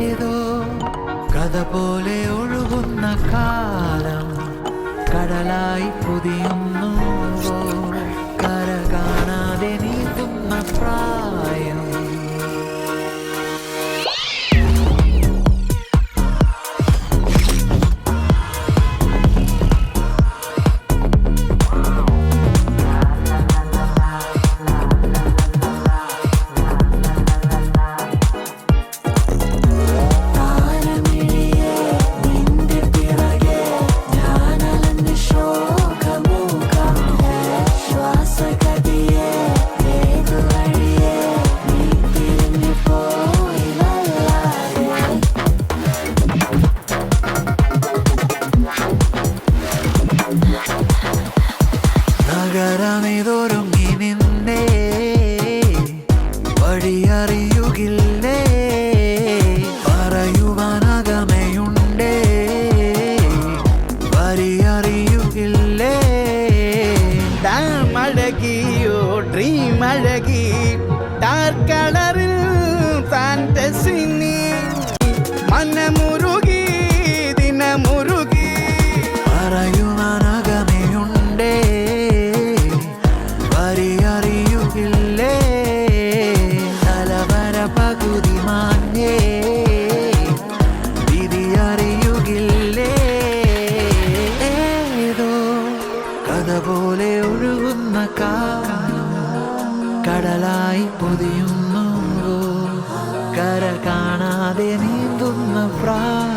ഏതോ കഥ പോലെ ഒഴുകുന്ന കാലം കടലായി പൊതിയുന്നു നഗരമിതൊരുങ്ങി നിന്നേ. വഴിയറിയുകില്ലേ? പറയുവാനകമയുണ്ടേ. വരിയറിയുകില്ലേ? ഡാമഴകിയോ ഡ്രീം അഴകി ഡാർക്ക് കളറിൽ ഫാന്റസിനി മനമുരുകി പോലെ ഒഴുകുന്ന കടലായി പൊതിയുന്നു കര കാണാതെ നീന്തുന്ന പ്രായം